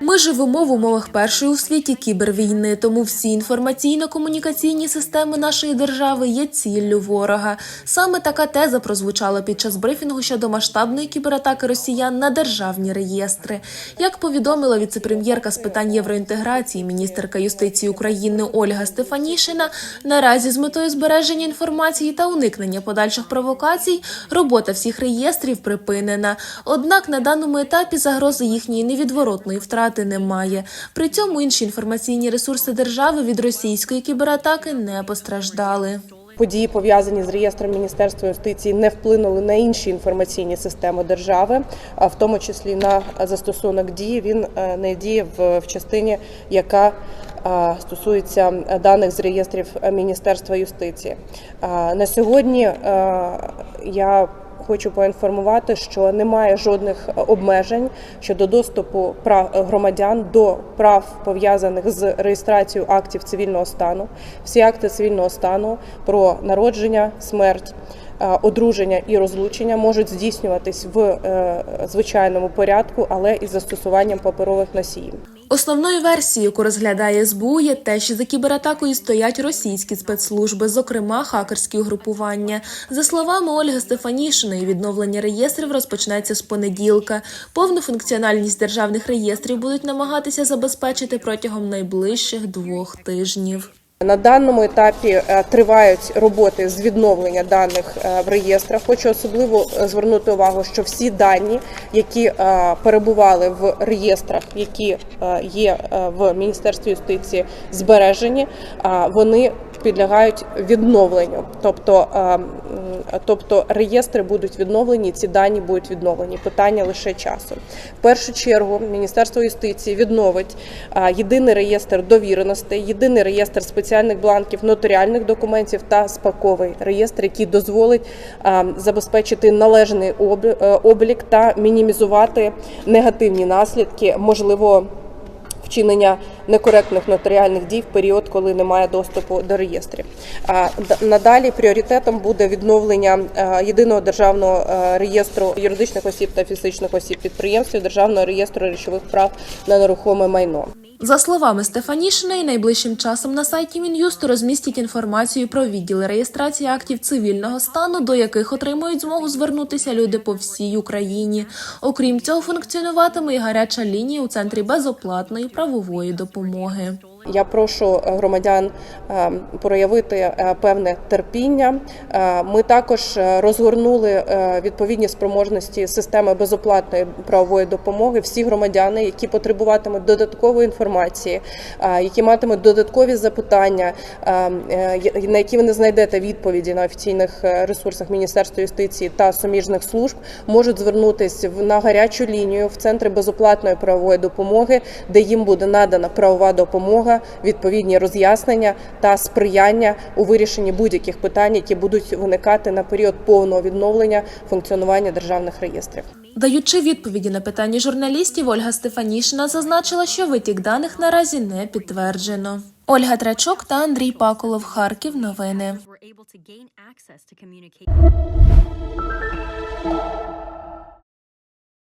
Ми живемо в умовах першої у світі кібервійни, тому всі інформаційно-комунікаційні системи нашої держави є ціллю ворога. Саме така теза прозвучала під час брифінгу щодо масштабної кібератаки росіян на державні реєстри. Як повідомила віцепрем'єрка з питань євроінтеграції, міністерка юстиції України Ольга Стефанішина, наразі з метою збереження інформації та уникнення подальших провокацій робота всіх реєстрів припинена. Однак на даному етапі загрози їхньої невідворотної втрати немає. При цьому інші інформаційні ресурси держави від російської кібератаки не постраждали. Події пов'язані з реєстром Міністерства юстиції не вплинули на інші інформаційні системи держави, а в тому числі на застосунок дії. Він е, не діє в, частині, яка е, стосується даних з реєстрів Міністерства юстиції. Е, На сьогодні я Хочу поінформувати, що немає жодних обмежень щодо доступу прав громадян до прав пов'язаних з реєстрацією актів цивільного стану. Всі акти цивільного стану про народження, смерть. е, Одруження і розлучення можуть здійснюватись в е, звичайному порядку, але із застосуванням паперових носіїв. Основною версією, яку розглядає СБУ, є те, що за кібератакою стоять російські спецслужби, зокрема хакерські угрупування. За словами Ольги Стефанішиної, відновлення реєстрів розпочнеться з понеділка. Повну функціональність державних реєстрів будуть намагатися забезпечити протягом найближчих двох тижнів. На даному етапі е, тривають роботи з відновлення даних е, в реєстрах. Хочу особливо е, звернути увагу, що всі дані, які перебували в реєстрах, які є в Міністерстві юстиції, збережені, вони підлягають відновленню. Тобто, е, м, тобто реєстри будуть відновлені, ці дані будуть відновлені. Питання лише часу. В першу чергу Міністерство юстиції відновить е, єдиний реєстр довіреностей, єдиний реєстр спеціальних бланків нотаріальних документів та спаковий реєстр, який дозволить е, забезпечити належний е, облік та мінімізувати негативні наслідки можливо вчинення некоректних нотаріальних дій в період, коли немає доступу до реєстрів. Надалі пріоритетом буде відновлення е, єдиного державного е, реєстру юридичних осіб та фізичних осіб підприємств, державного реєстру речових прав на нерухоме майно. За словами Стефанішиної, найближчим часом на сайті Мін'юсту розмістять інформацію про відділи реєстрації актів цивільного стану, до яких отримують змогу звернутися люди по всій Україні. Окрім цього, функціонуватиме і гаряча лінія у центрі безоплатної правової допомоги. Я прошу е, громадян е, проявити е, певне терпіння. Ми також розгорнули відповідні спроможності системи безоплатної правової допомоги. Всі громадяни, які потребуватимуть додаткової інформації, які матимуть додаткові запитання, на які ви не знайдете відповіді на офіційних ресурсах Міністерства юстиції та суміжних служб, можуть звернутися на гарячу лінію в центри безоплатної правової допомоги, де їм буде надана правова допомога, відповідні роз'яснення та сприяння у вирішенні будь-яких питань, які будуть виникати на період повного відновлення функціонування державних реєстрів. Даючи відповіді на питання журналістів, Ольга Стефанішина зазначила, що витік даних наразі не підтверджено. Ольга Трачок та Андрій Паколов, Харків. Новини.